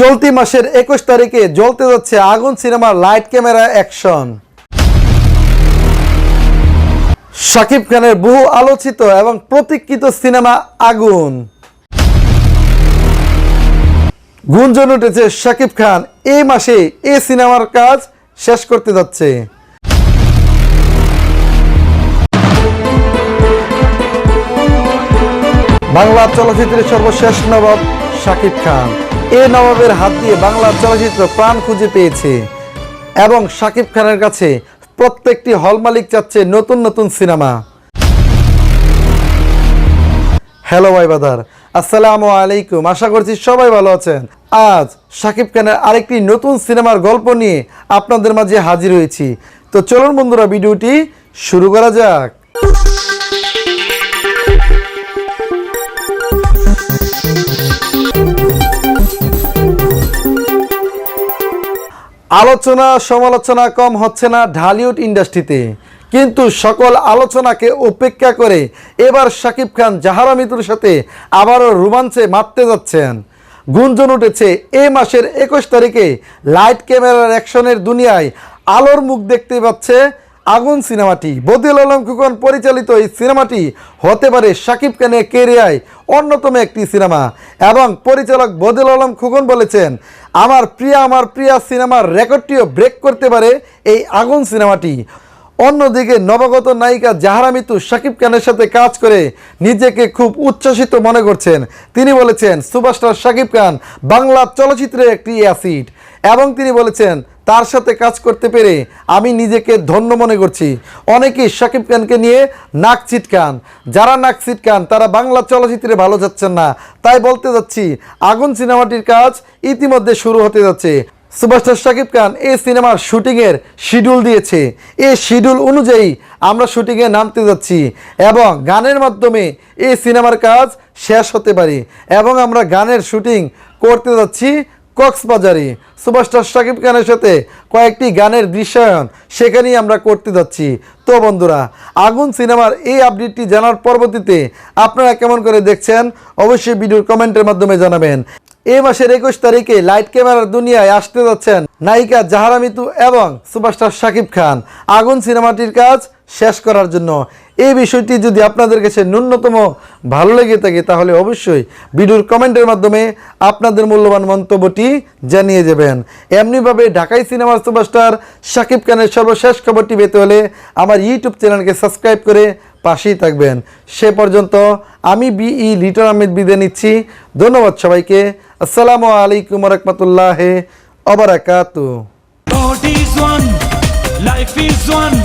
চলতি মাসের একুশ তারিখে জ্বলতে যাচ্ছে আগুন সিনেমার লাইট ক্যামেরা অ্যাকশন। শাকিব খানের বহু আলোচিত এবং প্রতীক্ষিত সিনেমা আগুন। গুঞ্জন উঠেছে শাকিব খান, এই মাসে এই সিনেমার কাজ শেষ করতে যাচ্ছে। বাংলা চলচ্চিত্রের সর্বশেষ নবাব শাকিব খান। এ নবাবের হাত দিয়ে বাংলা চলচ্চিত্র প্রাণ খুঁজে পেয়েছে। এবং শাকিব খানের কাছে প্রত্যেকটি হল মালিক চাচ্ছে নতুন নতুন সিনেমা। হ্যালো ভাই বাদার আসসালামু আলাইকুম। আশা করছি সবাই ভালো আছেন। আজ শাকিব খানের আরেকটি নতুন সিনেমার গল্প নিয়ে আপনাদের মাঝে হাজির হয়েছি। তো চলুন বন্ধুরা, ভিডিওটি শুরু করা যাক। আলোচনা সমালোচনা কম হচ্ছে না ঢালিউড ইন্ডাস্ট্রিতে। কিন্তু সকল আলোচনাকে উপেক্ষা করে এবার শাকিব খান, জাহারা মিতুর সাথে আবারও রোমাঞ্চে মারতে যাচ্ছেন। গুঞ্জন উঠেছে, এ মাসের একুশ তারিখে লাইট ক্যামেরার অ্যাকশনের দুনিয়ায় আলোর মুখ দেখতে পাচ্ছে আগুন সিনেমাটি। বদিউল আলম খুকন পরিচালিত এই সিনেমাটি হতে পারে শাকিব খানের কেরিয়ায় অন্যতম একটি সিনেমা। এবং পরিচালক বদিউল আলম খুকন বলেছেন, আমার প্রিয়া আমার প্রিয়া সিনেমার রেকর্ডটিও ব্রেক করতে পারে এই আগুন সিনেমাটি। অন্যদিকে নবাগত নায়িকা জাহারা মিতু শাকিব খানের সাথে কাজ করে নিজেকে খুব উচ্ছ্বসিত মনে করছেন। তিনি বলেছেন, সুপারস্টার শাকিব খান বাংলা চলচ্চিত্রের একটি অ্যাসিড। এবং তিনি বলেছেন তার সাথে কাজ করতে পেরে আমি নিজেকে ধন্য মনে করছি। অনেকেই শাকিব খানকে নিয়ে নাক ছিটকান। যারা নাক ছিটকান, তারা বাংলা চলচ্চিত্রে ভালো যাচ্ছেন না। তাই বলতে যাচ্ছি, আগুন সিনেমাটির কাজ ইতিমধ্যে শুরু হতে যাচ্ছে। সুপারস্টার শাকিব খান এই সিনেমার শুটিংয়ের শিডিউল দিয়েছে। এই শিডিউল অনুযায়ী আমরা শুটিংয়ে নামতে যাচ্ছি এবং গানের মাধ্যমে এই সিনেমার কাজ শেষ হতে পারে এবং আমরা গানের শুটিং করতে যাচ্ছি কক্সবাজারে সুপারস্টার শাকিব খানের সাথে কয়েকটি গানের দৃশ্যায়ন সেখানেই আমরা করতে যাচ্ছি। তো বন্ধুরা, আগুন সিনেমার এই আপডেটটি জানার পরবর্তীতে আপনারা কেমন করে দেখছেন অবশ্যই ভিডিওর কমেন্টের মাধ্যমে জানাবেন। এই মাসের একুশ তারিখে লাইট ক্যামেরার দুনিয়ায় আসতে যাচ্ছেন নায়িকা জাহারা মিতু এবং সুপারস্টার শাকিব খান। আগুন সিনেমাটির কাজ শেষ করার জন্য। এই বিষয়টি যদি আপনাদের কাছে ন্যূনতম ভালো লেগে থাকে তাহলে অবশ্যই ভিডিওর কমেন্টের মাধ্যমে আপনাদের মূল্যবান মন্তব্যটি জানিয়ে যাবেন এমনিভাবে ঢাকাই সিনেমার সুপারস্টার শাকিব খানের সর্বশেষ খবরটি পেতে হলে আমার ইউটিউব চ্যানেলকে সাবস্ক্রাইব করে পাশেই থাকবেন। সে পর্যন্ত আমি বিই লিটন আহমেদ বিদে নিচ্ছি। ধন্যবাদ সবাইকে। আসসালামু আলাইকুম রহমতুল্লাহ অবরাকাতু life is one,